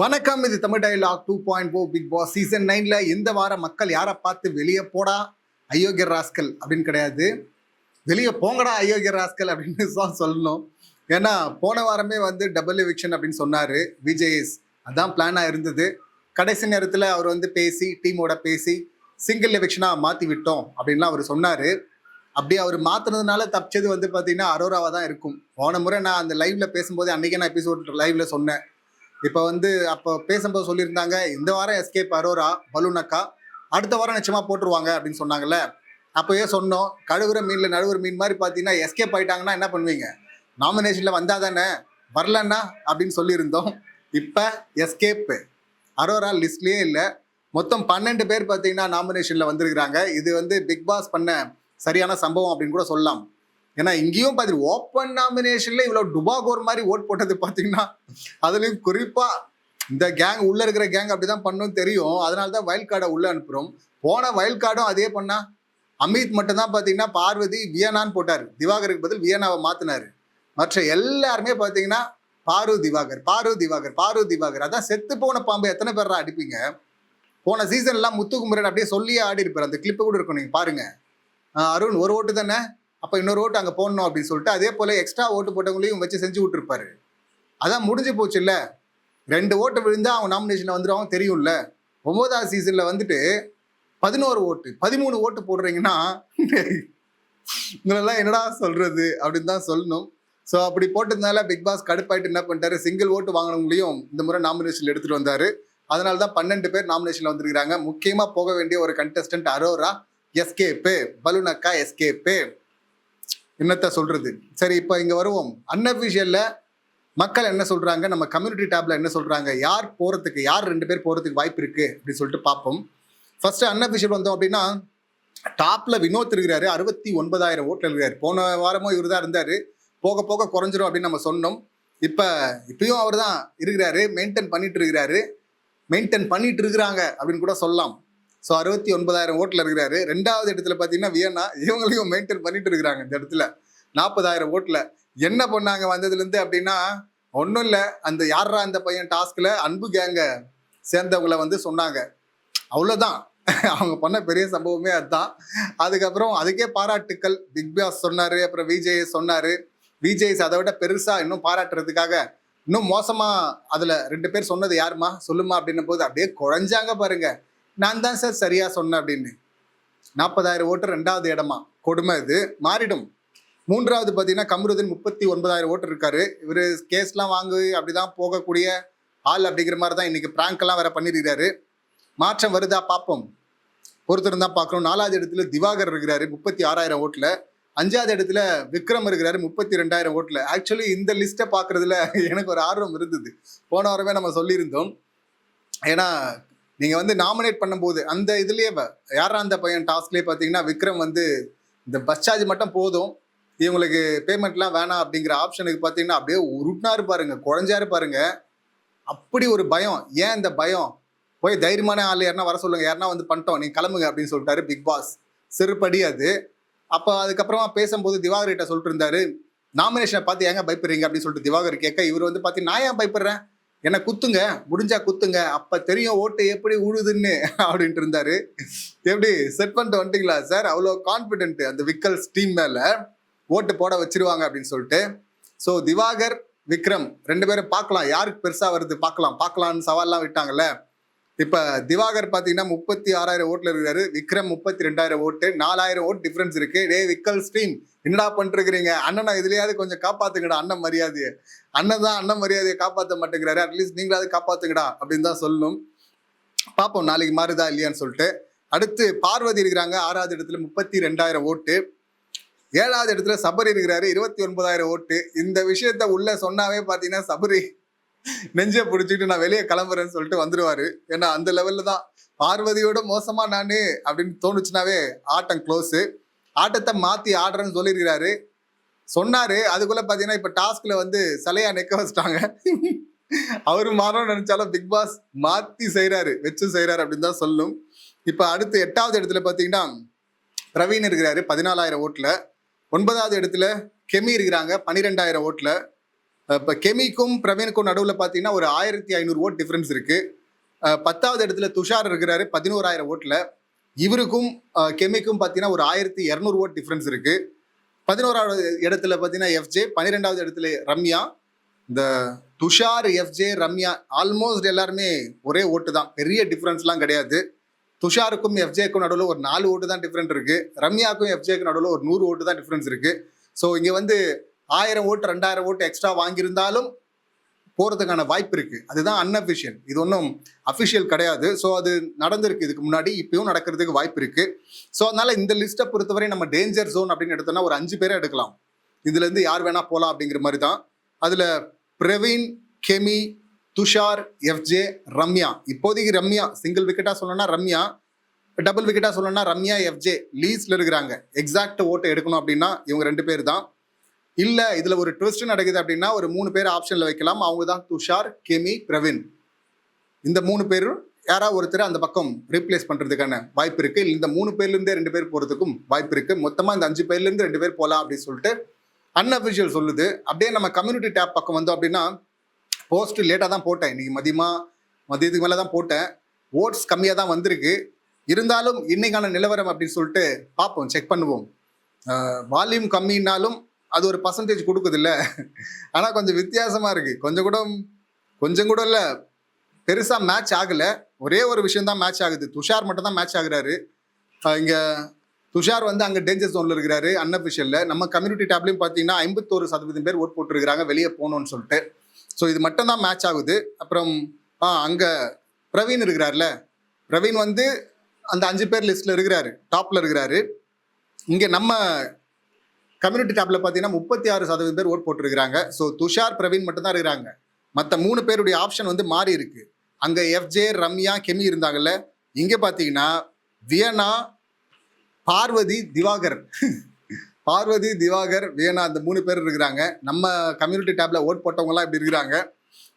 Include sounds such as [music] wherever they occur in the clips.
வணக்கம் இது Tamil dialogue two point four Bigg Boss season நைன்ல இந்த வாரம் மக்கள் யாரை பார்த்து வெளியே போடா? அயோக்கிய ராஸ்கல் அப்படின்னு கிடையாது. வெளியே போங்கடா அயோக்கிய ராஸ்கல் அப்படின்னு [laughs] தான் சொல்லணும். ஏன்னா போன வாரமே வந்து டபுள் எவிக்ஷன் அப்படின்னு சொன்னார் விஜேஎஸ். அதான் பிளானாக இருந்தது. கடைசி நேரத்தில் அவர் வந்து பேசி டீமோட பேசி சிங்கிள் எவிக்ஷனாக மாற்றி விட்டோம் அப்படின்லாம் அவர் சொன்னார். அப்படியே அவர் மாற்றினதுனால தப்பிச்சது வந்து பார்த்தீங்கன்னா அரோராவாக தான் இருக்கும். போன முறை நான் அந்த லைவ்ல பேசும்போது அன்றைக்கே நான் எபிசோட் லைவ்ல சொன்னேன். இப்போ வந்து அப்போ பேசும்போது சொல்லியிருந்தாங்க இந்த வாரம் எஸ்கேப் அரோரா பலூனக்கா அடுத்த வாரம் நிச்சயமாக போட்டுருவாங்க அப்படின்னு சொன்னாங்கல்ல. அப்போயே சொன்னோம் கழுவுற மீனில் நழுவுற மீன் மாதிரி பார்த்தீங்கன்னா எஸ்கேப் ஆயிட்டாங்கன்னா என்ன பண்ணுவீங்க? நாமினேஷனில் வந்தால் தானே வரலன்னா அப்படின்னு சொல்லியிருந்தோம். இப்போ எஸ்கேப்பு அரோரா லிஸ்ட்லேயே இல்லை. மொத்தம் பன்னெண்டு பேர் பார்த்தீங்கன்னா நாமினேஷனில் வந்திருக்கிறாங்க. இது வந்து பிக் பாஸ் பண்ண சரியான சம்பவம் அப்படின்னு கூட சொல்லலாம். ஏன்னா இங்கேயும் பார்த்தீங்கன்னா ஓப்பன் நாமினேஷன்ல இவ்வளோ டுபாகோர் மாதிரி ஓட் போட்டது பார்த்தீங்கன்னா அதுலேயும் குறிப்பாக இந்த கேங் உள்ள இருக்கிற கேங் அப்படிதான் பண்ணும் தெரியும். அதனால தான் வயல் கார்டை உள்ள அனுப்புறோம். போன வயல் கார்டும் அதே பண்ணா? அமித் மட்டும் தான் பார்த்தீங்கன்னா பார்வதி வியனான்னு போட்டார். திவாகருக்கு பதில் வியனாவை மாத்தினாரு. மற்ற எல்லாருமே பார்த்தீங்கன்னா பாரு திவாகர் பாரு திவாகர் பாரு திவாகர். அதான் செத்து போன பாம்பு எத்தனை பேர் அடிப்பீங்க? போன சீசன்லாம் முத்துக்குமரன் அப்படியே சொல்லியே ஆடி இருப்பார் அந்த கிளிப்பு கூட இருக்கும் நீங்க பாருங்க. அருண் ஒரு ஓட்டு தானே? அப்போ இன்னொரு ஓட்டு அங்கே போடணும் அப்படின்னு சொல்லிட்டு அதே போல் எக்ஸ்ட்ரா ஓட்டு போட்டவங்களையும் வச்சு செஞ்சு விட்டுருப்பாரு. அதான் முடிஞ்சு போச்சு இல்லை ரெண்டு ஓட்டு விழுந்தா அவன் நாமினேஷனில் வந்துடுவாங்க தெரியும்ல. ஒம்போதாவது சீசனில் வந்துட்டு பதினோரு ஓட்டு பதிமூணு ஓட்டு போடுறீங்கன்னா இதெல்லாம் என்னடா சொல்கிறது அப்படின்னு தான் சொல்லணும். ஸோ அப்படி போட்டதுனால பிக் பாஸ் கடுப்பாயிட்டு என்ன பண்ணிட்டாரு? சிங்கிள் ஓட்டு வாங்கினவங்களையும் இந்த முறை நாமினேஷன் எடுத்துகிட்டு வந்தார். அதனால தான் பன்னெண்டு பேர் நாமினேஷன்ல வந்திருக்கிறாங்க. முக்கியமாக போக வேண்டிய ஒரு கண்டஸ்டன்ட் அரோரா எஸ்கேப்பு பலூனக்கா எஸ்கேப்பு என்னத்தை சொல்றது? சரி இப்போ இங்க வருவோம். அன்அஃபிஷியலில் மக்கள் என்ன சொல்றாங்க? நம்ம கம்யூனிட்டி டேப்ல என்ன சொல்றாங்க? யார் போறதுக்கு யார் ரெண்டு பேர் போறதுக்கு வாய்ப்பு இருக்கு? அப்படின்னு சொல்லிட்டு பார்ப்போம். ஃபர்ஸ்ட் அன்அஃபிஷியல் வந்தோம் அப்படின்னா டாப்ல வினோத் இருக்கிறாரு அறுபத்தி ஒன்பதாயிரம் ஓட்டில் இருக்கிறாரு. போன வாரமும் இவர் தான் இருந்தாரு. போக போக குறைஞ்சிரும் அப்படின்னு நம்ம சொன்னோம். இப்போ இப்பயும் அவர் தான் இருக்கிறாரு. மெயின்டைன் பண்ணிட்டு இருக்கிறாரு. மெயின்டைன் பண்ணிட்டு இருக்கிறாங்க அப்படின்னு கூட சொல்லலாம். ஸோ அறுபத்தி ஒன்பதாயிரம் ஓட்டில் இருக்கிறாரு. ரெண்டாவது இடத்துல பார்த்தீங்கன்னா வியன்னா இவங்களையும் மெயின்டைன் பண்ணிட்டு இருக்கிறாங்க இந்த இடத்துல. நாற்பதாயிரம் ஓட்டில். என்ன பண்ணாங்க வந்ததுலேருந்து அப்படின்னா ஒன்றும் இல்லை. அந்த யாரா அந்த பையன் டாஸ்கில்? அன்பு கேங்க சேர்ந்தவங்கள வந்து சொன்னாங்க. அவ்வளோதான் [laughs] அவங்க பண்ண பெரிய சம்பவமே அதுதான். அதுக்கப்புறம் அதுக்கே பாராட்டுக்கள். பிக் பாஸ் அப்புறம் விஜய் சொன்னார். விஜய் அதை விட பெருசாக இன்னும் பாராட்டுறதுக்காக இன்னும் மோசமாக அதில் ரெண்டு பேர் சொன்னது யாருமா? சொல்லுமா அப்படின்னும் போது அப்படியே குழஞ்சாங்க பாருங்க. நான் தான் சார் சரியாக சொன்னேன் அப்படின்னு. நாற்பதாயிரம் ஓட்டு ரெண்டாவது இடமா. கொடுமை இது மாறிடும். மூன்றாவது பார்த்தீங்கன்னா கமருதன் முப்பத்தி ஒன்பதாயிரம் ஓட்டு இருக்காரு. இவர் கேஸ்லாம் வாங்கு அப்படிதான் போகக்கூடிய ஆள் அப்படிங்கிற மாதிரி தான் இன்றைக்கி ப்ராங்க்லாம் வேற பண்ணியிருக்கிறாரு மாற்றம் வருதா பார்ப்போம். ஒருத்தர் தான் பார்க்கணும். நாலாவது இடத்துல திவாகர் இருக்கிறாரு முப்பத்தி ஆறாயிரம் ஓட்டில். அஞ்சாவது இடத்துல விக்ரம் இருக்கிறாரு முப்பத்தி ரெண்டாயிரம் ஓட்டில். ஆக்சுவலி இந்த லிஸ்ட்டை பார்க்கறதுல எனக்கு ஒரு ஆர்வம் இருந்தது. போன வாரமே நம்ம சொல்லியிருந்தோம். ஏன்னா நீங்கள் வந்து நாமினேட் பண்ணும்போது அந்த இதுலேயே யாரா அந்த பையன் டாஸ்க்லேயே பார்த்தீங்கன்னா விக்ரம் வந்து இந்த பஸ் சார்ஜ் மட்டும் போதும். இவங்களுக்கு பேமெண்ட்லாம் வேணாம் அப்படிங்கிற ஆப்ஷனுக்கு பார்த்தீங்கன்னா அப்படியே உருட்டினாரு இருப்பாருங்க குழஞ்சா இருப்பாருங்க அப்படி ஒரு பயம். ஏன் இந்த பயம்? போய் தைரியமான ஆள் யாருன்னா வர சொல்லுங்க யாருனா வந்து பண்ணிட்டோம் நீ கிளம்புங்க அப்படின்னு சொல்லிட்டாரு பிக் பாஸ் சிறுபடி அது. அப்போ அதுக்கப்புறமா பேசும்போது திவாகர்கிட்ட சொல்லிட்டு இருந்தாரு நாமினேஷனை பார்த்து ஏங்க பயப்படுறீங்க அப்படின்னு சொல்லிட்டு திவாகர் கேட்க இவர் வந்து பார்த்து நான் ஏன் பயப்படுறேன்? என்னை குத்துங்க முடிஞ்சா குத்துங்க அப்போ தெரியும் ஓட்டு எப்படி உழுதுன்னு அப்படின்ட்டு இருந்தாரு. எப்படி? செட் பண்ணிட்டு வந்துட்டீங்களா சார் அவ்வளோ கான்ஃபிடென்ட் அந்த விக்கல்ஸ் டீம் மேலே. ஓட்டு போட வச்சிருவாங்க அப்படின்னு சொல்லிட்டு. ஸோ திவாகர் விக்ரம் ரெண்டு பேரும் பார்க்கலாம். யாருக்கு பெருசா வருது பார்க்கலாம். பார்க்கலான்னு சவால்லாம் விட்டாங்கல்ல. இப்ப திவாகர் பாத்தீங்கன்னா முப்பத்தி ஆறாயிரம் ஓட்டுல இருக்காரு விக்ரம் முப்பத்தி ரெண்டாயிரம் ஓட்டு. நாலாயிரம் ஓட்டு டிஃபரன்ஸ் இருக்கு. டே விக்கல் ஸ்ட்ரீம் என்னடா பண்ணிருக்கிறீங்க? அண்ணனை இதுலயாவது கொஞ்சம் காப்பாத்துங்கடா அண்ணன் மரியாதையை. அண்ணன் தான் அண்ணன் மரியாதையை காப்பாற்ற மாட்டேங்கிறாரு. அட்லீஸ்ட் நீங்களாவது காப்பாத்துங்கடா அப்படின்னு தான் சொல்லணும் பார்ப்போம் நாளைக்கு மாறுதா இல்லையான்னு சொல்லிட்டு. அடுத்து பார்வதி இருக்கிறாங்க. ஆறாவது இடத்துல முப்பத்தி ரெண்டாயிரம் ஓட்டு. ஏழாவது இடத்துல சபரி இருக்கிறாரு. இருபத்தி ஒன்பதாயிரம் ஓட்டு. இந்த விஷயத்த உள்ள சொன்னாவே பாத்தீங்கன்னா சபரி நெஞ்சை பிடிச்சிட்டு நான் வெளியே கிளம்புறேன்னு சொல்லிட்டு வந்துருவாரு. ஏன்னா அந்த லெவல்ல தான். பார்வதியோட மோசமா நானு அப்படின்னு தோணுச்சுனாவே ஆட்டம் க்ளோஸு ஆட்டத்தை மாத்தி ஆடுறேன்னு சொல்லியிருக்கிறாரு. சொன்னாரு. அதுக்குள்ள பாத்தீங்கன்னா இப்ப டாஸ்க்ல வந்து சிலையா நிக்க வச்சிட்டாங்க. அவரு மாறணும்னு நினைச்சாலும் பிக் பாஸ் மாத்தி செய்யறாரு வச்சு செய்யறாரு அப்படின்னு தான் சொல்லும். இப்ப அடுத்து எட்டாவது இடத்துல பாத்தீங்கன்னா பிரவீன் இருக்கிறாரு. பதினாலாயிரம் ஓட்டுல. ஒன்பதாவது இடத்துல கெமி இருக்கிறாங்க பன்னிரெண்டாயிரம் ஓட்டில் இப்போ கெமிக்கும் பிரவீனுக்கும் நடுவில் பார்த்தீங்கன்னா ஒரு ஆயிரத்தி ஐநூறு ஓட் டிஃப்ரென்ஸ் இருக்குது பத்தாவது இடத்துல துஷார் இருக்கிறாரு பதினோராயிரம் ஓட்டில் இவருக்கும் கெமிக்கும் பார்த்தீங்கன்னா ஒரு ஆயிரத்தி இரநூறு ஓட் டிஃப்ரென்ஸ் இருக்குது பதினோராவது இடத்துல பார்த்தீங்கன்னா எஃப்ஜே பன்னிரெண்டாவது இடத்துல ரம்யா. இந்த துஷார் எஃப்ஜே ரம்யா ஆல்மோஸ்ட் எல்லாருமே ஒரே ஓட்டு தான். பெரிய டிஃப்ரென்ஸ்லாம் கிடையாது. துஷாருக்கும் எஃப்ஜேக்கும் நடுவில் ஒரு நாலு ஓட்டு தான் டிஃப்ரெண்ட் இருக்கு. ரம்யாக்கும் எஃப்ஜேக்கும் நடுவில் ஒரு நூறு ஓட்டு தான் டிஃப்ரென்ஸ் இருக்கு. ஸோ இங்கே வந்து ஆயிரம் ஓட்டு ரெண்டாயிரம் ஓட்டு எக்ஸ்ட்ரா வாங்கியிருந்தாலும் போகிறதுக்கான வாய்ப்பு இருக்கு. அதுதான் அன்அஃபிஷியல் இது ஒன்றும் அஃபிஷியல் கிடையாது. ஸோ அது நடந்திருக்கு. இதுக்கு முன்னாடி இப்பயும் நடக்கிறதுக்கு வாய்ப்பு இருக்கு. ஸோ அதனால இந்த லிஸ்ட்டை பொறுத்தவரை நம்ம டேஞ்சர் ஜோன் அப்படின்னு எடுத்தோம்னா ஒரு அஞ்சு பேரை எடுக்கலாம். இதுலேருந்து யார் வேணால் போகலாம் அப்படிங்கிற மாதிரி தான். அதில் பிரவீன் கெமி துஷார் எஃப்ஜே ரம்யா. இப்போதைக்கு ரம்யா சிங்கிள் விக்கெட்டாக சொல்லணும்னா ரம்யா டபுள் விக்கெட்டாக சொல்லணும்னா ரம்யா எஃப்ஜே லீஸ்ல இருக்கிறாங்க. எக்ஸாக்ட் ஓட்டை எடுக்கணும் அப்படின்னா இவங்க ரெண்டு பேர் தான். இல்லை இதில் ஒரு ட்விஸ்ட் நடக்குது அப்படின்னா ஒரு மூணு பேர் ஆப்ஷனில் வைக்கலாம். அவங்க தான் துஷார் கெமி பிரவீன். இந்த மூணு பேரும் யாராவது ஒருத்தர் அந்த பக்கம் ரீப்ளேஸ் பண்ணுறதுக்கான வாய்ப்பு இருக்குது இல்லை இந்த மூணு பேர்லேருந்தே ரெண்டு பேர் போகிறதுக்கும் வாய்ப்பு இருக்குது மொத்தமாக இந்த அஞ்சு பேர்லேருந்து ரெண்டு பேர் போகலாம் அப்படின்னு சொல்லிட்டு அன்அஃபிஷியல் சொல்லுது. அப்படியே நம்ம கம்யூனிட்டி டேப் பக்கம் வந்தோம் அப்படின்னா போஸ்ட் லேட்டாக தான் போட்டேன். இன்னைக்கு மதியமா மதியத்துக்கு மேலே தான் போட்டேன். ஓட்ஸ் கம்மியாக தான் வந்திருக்கு. இருந்தாலும் இன்னைக்கான நிலவரம் அப்படின்னு சொல்லிட்டு பார்ப்போம் செக் பண்ணுவோம். வால்யூம் கம்மின்னாலும் அது ஒரு பர்சன்டேஜ் கொடுக்குது இல்லை ஆனால் கொஞ்சம் வித்தியாசமாக இருக்கு. கொஞ்சம் கூட கொஞ்சம் கூட இல்லை. பெருசாக மேட்ச் ஆகலை. ஒரே ஒரு விஷயம் தான் மேட்ச் ஆகுது. துஷார் மட்டும் தான் மேட்ச் ஆகுறாரு. இங்கே துஷார் வந்து அங்கே டேஞ்சர் ஜோனில் இருக்கிறாரு அன்அஃபிஷியலில் நம்ம கம்யூனிட்டி டேப்லையும் பார்த்தீங்கன்னா ஐம்பத்தோரு சதவீதம் பேர் ஓட் போட்டிருக்கிறாங்க. வெளியே போகணும்னு சொல்லிட்டு. ஸோ இது மட்டும்தான் மேட்ச் ஆகுது. அப்புறம் ஆ அங்கே பிரவீன் இருக்கிறார்ல. பிரவீன் வந்து அந்த அஞ்சு பேர் லிஸ்ட்டில் இருக்கிறாரு. டாப்பில் இருக்கிறாரு. இங்கே நம்ம கம்யூனிட்டி டேப்ல பார்த்தீங்கன்னா முப்பத்தி ஆறு சதவீதம் பேர் ஓட் போட்டிருக்கிறாங்க. ஸோ துஷார் பிரவீன் மட்டும்தான் இருக்கிறாங்க. மற்ற மூணு பேருடைய ஆப்ஷன் வந்து மாறி இருக்கு. அங்கே எஃப்ஜே ரம்யா கெமி இருந்தாங்கல்ல. இங்கே பார்த்தீங்கன்னா வியனா பார்வதி திவாகர். [laughs] பார்வதி திவாகர் வியனா அந்த மூணு பேர் இருக்கிறாங்க. நம்ம கம்யூனிட்டி டேப்ல ஓட் போட்டவங்கலாம் இப்படி இருக்கிறாங்க.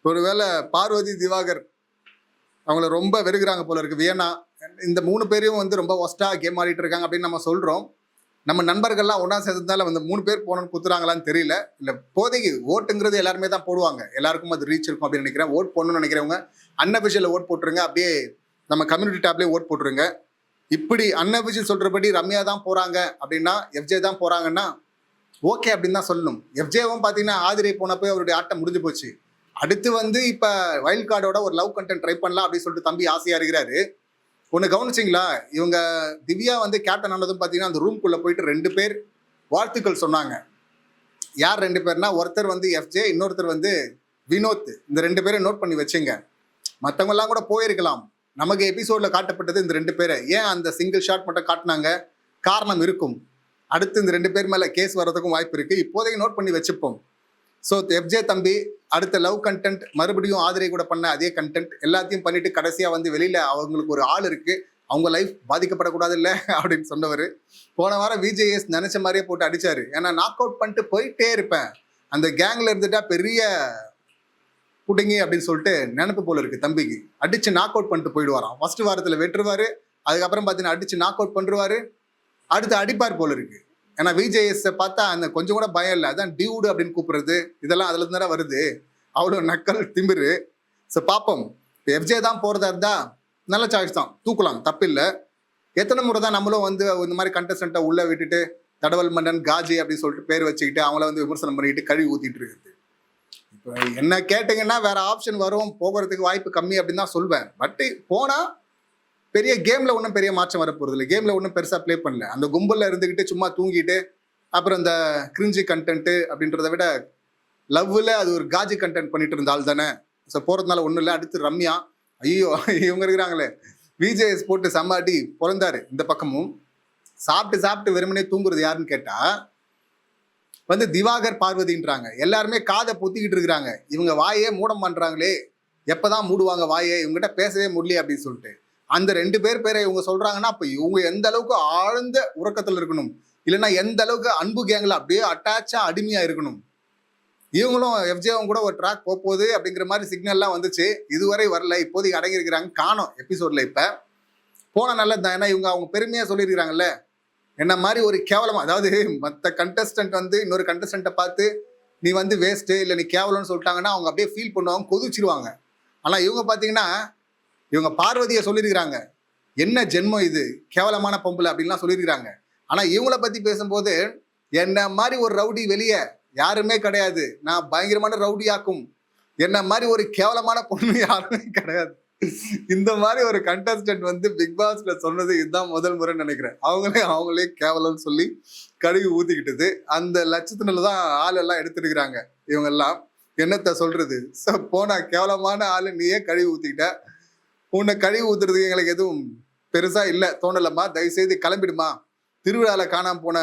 ஒருவேளை பார்வதி திவாகர் அவங்கள ரொம்ப வெறுக்கிறாங்க போல இருக்கு. வியனா இந்த மூணு பேரையும் வந்து ரொம்ப ஒஸ்டா கேம் ஆடிட்டு இருக்காங்க அப்படின்னு நம்ம சொல்றோம். நம்ம நண்பர்கள்லாம் ஒன்றா சேர்ந்ததால அந்த மூணு பேர் போனோன்னு குத்துறாங்களான்னு தெரியல. இல்லை போதைக்கு ஓட்டுங்கிறது எல்லாருமே தான் போடுவாங்க. எல்லாருக்கும் அது ரீச் இருக்கும் அப்படின்னு நினைக்கிறேன். ஓட் போடணும்னு நினைக்கிறவங்க அன்அஃபிஷியல் ஓட் போட்டுருங்க. அப்படியே நம்ம கம்யூனிட்டி டேப்லேயே ஓட் போட்டுருங்க. இப்படி அன்அஃபிஷியல் சொல்றபடி ரம்யா தான் போறாங்க அப்படின்னா எஃப்ஜே தான் போறாங்கன்னா ஓகே அப்படின்னு தான் சொல்லணும். எஃப்ஜேவும் பார்த்தீங்கன்னா ஆதிரை போனப்போ அவருடைய ஆட்டம் முடிஞ்சு போச்சு. அடுத்து வந்து இப்போ வைல்ட் கார்டோட ஒரு லவ் கண்டென்ட் ட்ரை பண்ணலாம் அப்படின்னு சொல்லிட்டு தம்பி ஆசையாக இருக்கிறாரு. ஒன்று கவனிச்சிங்களா? இவங்க திவ்யா வந்து கேப்டன் ஆனதும் பார்த்தீங்கன்னா அந்த ரூம்குள்ளே போயிட்டு ரெண்டு பேர் வாழ்த்துக்கள் சொன்னாங்க. யார் ரெண்டு பேர்னா ஒருத்தர் வந்து எஃப்ஜே இன்னொருத்தர் வந்து வினோத். இந்த ரெண்டு பேரை நோட் பண்ணி வச்சுங்க. மற்றவங்கெல்லாம் கூட போயிருக்கலாம். நமக்கு எபிசோடில் காட்டப்பட்டது இந்த ரெண்டு பேரை. ஏன் அந்த சிங்கிள் ஷாட் மட்டும் காட்டினாங்க? காரணம் இருக்கும். அடுத்து இந்த ரெண்டு பேர் மேலே கேஸ் வர்றதுக்கும் வாய்ப்பு இருக்குது இப்போதைக்கு நோட் பண்ணி வச்சுப்போம். ஸோ எஃப்ஜே தம்பி அடுத்த லவ் கண்டென்ட் மறுபடியும் ஆதரவு கூட பண்ண அதே கண்டென்ட் எல்லாத்தையும் பண்ணிட்டு கடைசியாக வந்து வெளியில் அவங்களுக்கு ஒரு ஆள் இருக்குது அவங்க லைஃப் பாதிக்கப்படக்கூடாது இல்லை [laughs] அப்படின்னு சொன்னவர். போன வாரம் விஜேஎஸ் நினச்ச மாதிரியே போட்டு அடித்தார் ஏன்னா நாக் அவுட் பண்ணிட்டு போயிட்டே இருப்பேன். அந்த கேங்கில் இருந்துட்டா பெரிய புடுங்கி அப்படின்னு சொல்லிட்டு நினப்பு போல இருக்கு தம்பிக்கு. அடிச்சு நாக் அவுட் பண்ணிட்டு போயிடுவாராம். ஃபர்ஸ்ட் வாரத்தில் வெட்டுருவாரு அதுக்கப்புறம் பார்த்தீங்கன்னா அடிச்சு நாக் அவுட் பண்ணுவாரு அடுத்து அடிப்பார் போல இருக்கு. ஏன்னா விஜேஎஸ் பார்த்தா அந்த கொஞ்சம் கூட பயம் இல்லை. அதான் டியூடு அப்படின்னு கூப்பிடுறது இதெல்லாம் அதுல இருந்து தானே வருது. அவ்வளோ நக்கல் திமிரு. ஸோ பார்ப்போம் இப்போ எஃப்ஜே தான் போறதா இருந்தா நல்ல சாய்ஸ் தான். தூக்கலாம் தப்பில்லை. எத்தனை முறை தான் நம்மளும் வந்து இந்த மாதிரி கண்டஸ்டண்ட்டை உள்ளே விட்டுட்டு தடவல் மன்னன் காஜி அப்படின்னு சொல்லிட்டு பேர் வச்சுக்கிட்டு அவங்கள வந்து விமர்சனம் பண்ணிக்கிட்டு கழுவி ஊத்திட்டு இருக்குது இப்போ என்ன கேட்டிங்கன்னா வேற ஆப்ஷன் வரும் போகிறதுக்கு வாய்ப்பு கம்மி அப்படின்னு தான் சொல்வேன். பட்டு போனால் பெரிய கேமில் ஒன்றும் பெரிய மாற்றம் வரப்போகிறது இல்லை. கேமில் ஒன்றும் பெருசாக ப்ளே பண்ணல. அந்த கும்பலில் இருந்துக்கிட்டு சும்மா தூங்கிட்டு அப்புறம் இந்த கிரிஞ்சி கண்டென்ட்டு அப்படின்றத விட லவ்வில் அது ஒரு காஜி கண்டென்ட் பண்ணிட்டு இருந்தால் தானே. ஸோ போகிறதுனால ஒன்றும் இல்லை. அடுத்து ரம்யா. ஐயோ இவங்க இருக்கிறாங்களே. விஜேஎஸ் போட்டு சம்மாட்டி பிறந்தாரு இந்த பக்கமும். சாப்பிட்டு சாப்பிட்டு வெறுமனே தூங்குறது யாருன்னு கேட்டால் வந்து திவாகர் பார்வதின்றாங்க. எல்லாருமே காதை பொத்திக்கிட்டு இருக்கிறாங்க. இவங்க வாயே மூடம் எப்போ தான் மூடுவாங்க வாயே? இவங்ககிட்ட பேசவே முடியல அப்படின்னு சொல்லிட்டு. அந்த ரெண்டு பேர் பேரை இவங்க சொல்கிறாங்கன்னா அப்போ இவங்க எந்த அளவுக்கு ஆழ்ந்த உறக்கத்தில் இருக்கணும்? இல்லைன்னா எந்த அளவுக்கு அன்பு கேங்கில் அப்படியே அட்டாச்சாக அடிமையாக இருக்கணும்? இவங்களும் எஃப்ஜேவும் கூட ஒரு ட்ராக் போகுது அப்படிங்கிற மாதிரி சிக்னல்லாம் வந்துச்சு. இதுவரை வரல. இப்போதைக்கு அடங்கியிருக்கிறாங்க. காணும். எபிசோட்ல இப்போ. போன நல்லது தான். ஏன்னா இவங்க அவங்க பெருமையாக சொல்லியிருக்கிறாங்கல்ல. என்ன மாதிரி ஒரு கேவலமாக அதாவது மற்ற கண்டஸ்டன்ட் வந்து இன்னொரு கண்டஸ்டண்ட்டை பார்த்து நீ வந்து வேஸ்ட்டு இல்லை நீ கேவலம்னு சொல்லிட்டாங்கன்னா அவங்க அப்படியே ஃபீல் பண்ணுவாங்க கொதிச்சிருவாங்க. ஆனால் இவங்க பார்த்தீங்கன்னா இவங்க பார்வதியை சொல்லியிருக்கிறாங்க. என்ன ஜென்மம் இது? கேவலமான பொம்பளை அப்படின்லாம் சொல்லியிருக்கிறாங்க. ஆனால் இவங்கள பற்றி பேசும்போது என்ன மாதிரி ஒரு ரவுடி வெளியே? யாருமே கிடையாது. நான் பயங்கரமான ரவுடியாக்கும். என்ன மாதிரி ஒரு கேவலமான பொண்ணு யாருமே கிடையாது. இந்த மாதிரி ஒரு கண்டஸ்டன்ட் வந்து பிக் பாஸ்ல சொன்னது இதுதான் முதல் முறைன்னு நினைக்கிறேன். அவங்களே அவங்களே கேவலம்னு சொல்லி கழுவி ஊத்திக்கிட்டது. அந்த லட்சத்தினால தான் ஆள் எல்லாம் எடுத்துருக்கிறாங்க. இவங்க எல்லாம் என்னத்தை சொல்றது? போனா கேவலமான ஆளு நீயே கழுவி ஊத்திக்கிட்ட உன்னை கழுவி ஊத்துறதுக்கு எங்களுக்கு எதுவும் பெருசா இல்லை தோணலம்மா. தயவுசெய்து கிளம்பிடுமா. திருவிழாவில் காணாம போன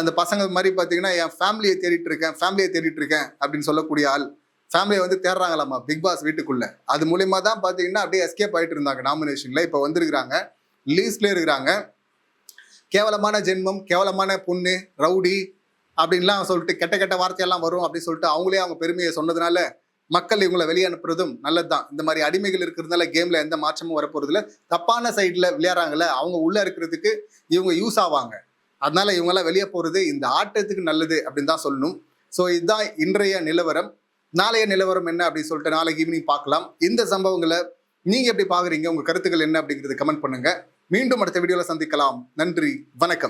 அந்த பசங்க மாதிரி பார்த்தீங்கன்னா என் ஃபேமிலியை தேடிட்டு இருக்கேன் ஃபேமிலியை தேடிட்டு இருக்கேன் அப்படின்னு சொல்லக்கூடிய ஆள். ஃபேமிலியை வந்து தேடுறாங்களாமா பிக் பாஸ் வீட்டுக்குள்ள. அது மூலியமா தான் பார்த்தீங்கன்னா அப்படியே எஸ்கேப் ஆகிட்டு இருந்தாங்க நாமினேஷன்ல இப்போ வந்திருக்கிறாங்க லீஸ்ட்ல இருக்கிறாங்க. கேவலமான ஜென்மம் கேவலமான பொண்ணு ரவுடி அப்படின்லாம் சொல்லிட்டு கெட்ட கெட்ட வார்த்தையெல்லாம் வரும் அப்படின்னு சொல்லிட்டு அவங்களே அவங்க பெருமையை சொன்னதுனால மக்கள் இவங்களை வெளியே அனுப்புறதும் நல்லதுதான். இந்த மாதிரி அடிமைகள் இருக்கிறதுனால கேம்ல எந்த மாற்றமும் வரப்போறதுல தப்பான சைடில் விளையாடுறாங்கல்ல அவங்க உள்ள இருக்கிறதுக்கு இவங்க யூஸ் ஆவாங்க. அதனால இவங்கெல்லாம் வெளியே போறது இந்த ஆட்டத்துக்கு நல்லது அப்படின்னு தான் சொல்லணும். ஸோ இதுதான் இன்றைய நிலவரம். நாளைய நிலவரம் என்ன அப்படின்னு சொல்லிட்டு நாளைக்கு ஈவினிங் பார்க்கலாம். இந்த சம்பவங்களை நீங்க எப்படி பாக்குறீங்க உங்க கருத்துக்கள் என்ன அப்படிங்கிறது கமெண்ட் பண்ணுங்க. மீண்டும் அடுத்த வீடியோல சந்திக்கலாம். நன்றி. வணக்கம்.